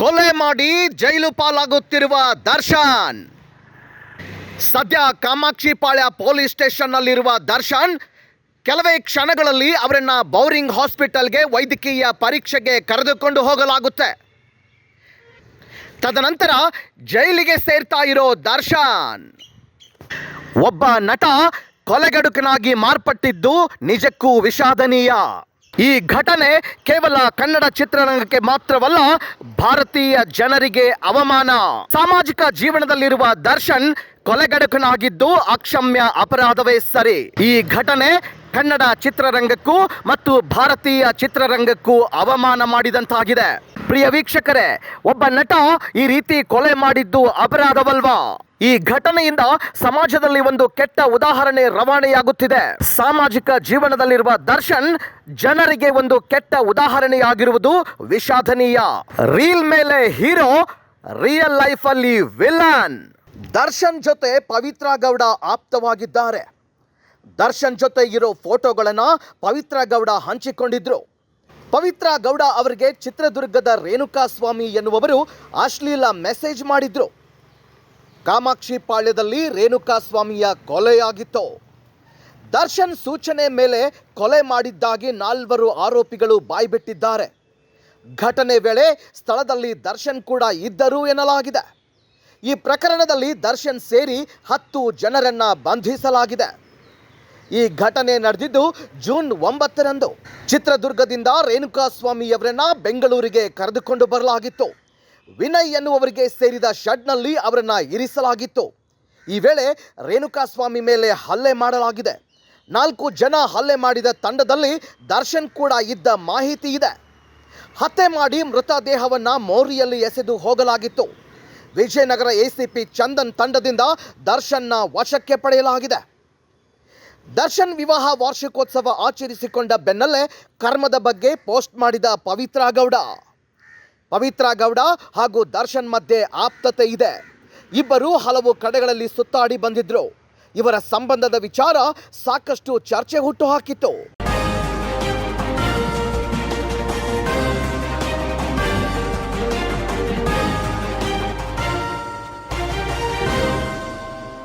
ಕೊಲೆ ಮಾಡಿ ಜೈಲು ಪಾಲಾಗುತ್ತಿರುವ ದರ್ಶನ್. ಸದ್ಯ ಕಾಮಾಕ್ಷಿ ಪಾಳ್ಯ ಪೊಲೀಸ್ ಸ್ಟೇಷನ್ನಲ್ಲಿರುವ ದರ್ಶನ್, ಕೆಲವೇ ಕ್ಷಣಗಳಲ್ಲಿ ಅವರನ್ನ ಬೌರಿಂಗ್ ಹಾಸ್ಪಿಟಲ್ಗೆ ವೈದ್ಯಕೀಯ ಪರೀಕ್ಷೆಗೆ ಕರೆದುಕೊಂಡು ಹೋಗಲಾಗುತ್ತೆ. ತದನಂತರ ಜೈಲಿಗೆ ಸೇರ್ತಾ ಇರೋ ದರ್ಶನ್. ಒಬ್ಬ ನಟ ಕೊಲೆಗಡುಕನಾಗಿ ಮಾರ್ಪಟ್ಟಿದ್ದು ನಿಜಕ್ಕೂ ವಿಷಾದನೀಯ. ಈ ಘಟನೆ ಕೇವಲ ಕನ್ನಡ ಚಿತ್ರರಂಗಕ್ಕೆ ಮಾತ್ರವಲ್ಲ, ಭಾರತೀಯ ಜನರಿಗೆ ಅವಮಾನ. ಸಾಮಾಜಿಕ ಜೀವನದಲ್ಲಿರುವ ದರ್ಶನ್ ಕೊಲೆಗಡಕನಾಗಿದ್ದು ಅಕ್ಷಮ್ಯ ಅಪರಾಧವೇ ಸರಿ. ಈ ಘಟನೆ ಕನ್ನಡ ಚಿತ್ರರಂಗಕ್ಕೂ ಮತ್ತು ಭಾರತೀಯ ಚಿತ್ರರಂಗಕ್ಕೂ ಅವಮಾನ ಮಾಡಿದಂತಾಗಿದೆ. ಪ್ರಿಯ ವೀಕ್ಷಕರೇ, ಒಬ್ಬ ನಟ ಈ ರೀತಿ ಕೊಲೆ ಮಾಡಿದ್ದು ಅಪರಾಧವಲ್ವಾ? ಈ ಘಟನೆಯಿಂದ ಸಮಾಜದಲ್ಲಿ ಒಂದು ಕೆಟ್ಟ ಉದಾಹರಣೆ ರವಾನೆಯಾಗುತ್ತಿದೆ. ಸಾಮಾಜಿಕ ಜೀವನದಲ್ಲಿರುವ ದರ್ಶನ್ ಜನರಿಗೆ ಒಂದು ಕೆಟ್ಟ ಉದಾಹರಣೆಯಾಗಿರುವುದು ವಿಷಾದನೀಯ. ರೀಲ್ ಮೇಲೆ ಹೀರೋ, ರಿಯಲ್ ಲೈಫ್ ಅಲ್ಲಿ ವಿಲನ್. ದರ್ಶನ್ ಜೊತೆ ಪವಿತ್ರ ಗೌಡ ಆಪ್ತವಾಗಿದ್ದಾರೆ. ದರ್ಶನ್ ಜೊತೆ ಇರೋ ಫೋಟೋಗಳನ್ನು ಪವಿತ್ರ ಗೌಡ ಹಂಚಿಕೊಂಡಿದ್ರು. ಪವಿತ್ರ ಗೌಡ ಅವರಿಗೆ ಚಿತ್ರದುರ್ಗದ ರೇಣುಕಾ ಸ್ವಾಮಿ ಎನ್ನುವವರು ಅಶ್ಲೀಲ ಮೆಸೇಜ್ ಮಾಡಿದ್ರು. ಕಾಮಾಕ್ಷಿ ಪಾಳ್ಯದಲ್ಲಿ ರೇಣುಕಾಸ್ವಾಮಿಯ ಕೊಲೆಯಾಗಿತ್ತು. ದರ್ಶನ್ ಸೂಚನೆ ಮೇಲೆ ಕೊಲೆ ಮಾಡಿದ್ದಾಗಿ ನಾಲ್ವರು ಆರೋಪಿಗಳು ಬಾಯ್ಬಿಟ್ಟಿದ್ದಾರೆ. ಘಟನೆ ವೇಳೆ ಸ್ಥಳದಲ್ಲಿ ದರ್ಶನ್ ಕೂಡ ಇದ್ದರು ಎನ್ನಲಾಗಿದೆ. ಈ ಪ್ರಕರಣದಲ್ಲಿ ದರ್ಶನ್ ಸೇರಿ ಹತ್ತು ಜನರನ್ನ ಬಂಧಿಸಲಾಗಿದೆ. ಈ ಘಟನೆ ನಡೆದಿದ್ದು ಜೂನ್ ಒಂಬತ್ತರಂದು. ಚಿತ್ರದುರ್ಗದಿಂದ ರೇಣುಕಾಸ್ವಾಮಿಯವರನ್ನ ಬೆಂಗಳೂರಿಗೆ ಕರೆದುಕೊಂಡು ಬರಲಾಗಿತ್ತು. ವಿನಯ್ ಎನ್ನುವರಿಗೆ ಸೇರಿದ ಶಡ್ನಲ್ಲಿ ಅವರನ್ನು ಇರಿಸಲಾಗಿತ್ತು. ಈ ವೇಳೆ ರೇಣುಕಾಸ್ವಾಮಿ ಮೇಲೆ ಹಲ್ಲೆ ಮಾಡಲಾಗಿದೆ. ನಾಲ್ಕು ಜನ ಹಲ್ಲೆ ಮಾಡಿದ ತಂಡದಲ್ಲಿ ದರ್ಶನ್ ಕೂಡ ಇದ್ದ ಮಾಹಿತಿ ಇದೆ. ಹತ್ಯೆ ಮಾಡಿ ಮೃತದೇಹವನ್ನು ಮೋರಿಯಲ್ಲಿ ಎಸೆದು ಹೋಗಲಾಗಿತ್ತು. ವಿಜಯನಗರ ಎಸಿಪಿ ಚಂದನ್ ತಂಡದಿಂದ ದರ್ಶನ್ನ ವಶಕ್ಕೆ ಪಡೆಯಲಾಗಿದೆ. ದರ್ಶನ್ ವಿವಾಹ ವಾರ್ಷಿಕೋತ್ಸವ ಆಚರಿಸಿಕೊಂಡ ಬೆನ್ನಲ್ಲೇ ಕರ್ಮದ ಬಗ್ಗೆ ಪೋಸ್ಟ್ ಮಾಡಿದ ಪವಿತ್ರ ಗೌಡ. ಪವಿತ್ರ ಗೌಡ ಹಾಗೂ ದರ್ಶನ್ ಮಧ್ಯೆ ಆಪ್ತತೆ ಇದೆ. ಇಬ್ಬರು ಹಲವು ಕಡೆಗಳಲ್ಲಿ ಸುತ್ತಾಡಿ ಬಂದಿದ್ರು. ಇವರ ಸಂಬಂಧದ ವಿಚಾರ ಸಾಕಷ್ಟು ಚರ್ಚೆ ಹುಟ್ಟುಹಾಕಿತ್ತು